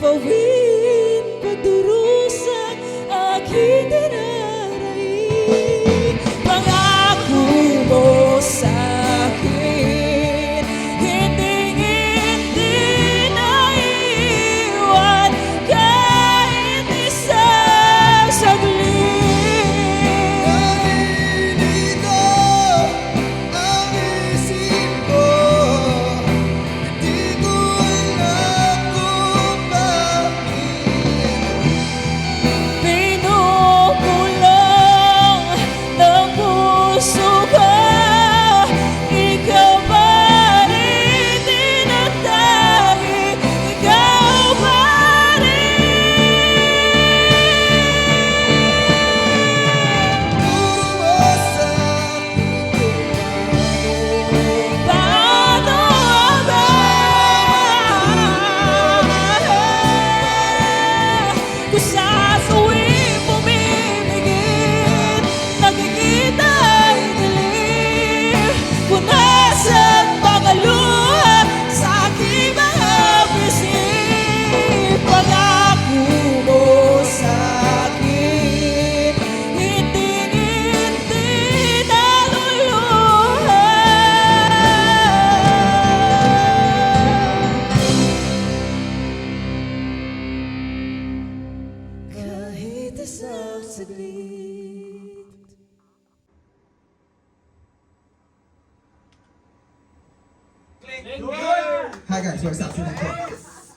povo saglit Hi guys, we're stopping. Yes!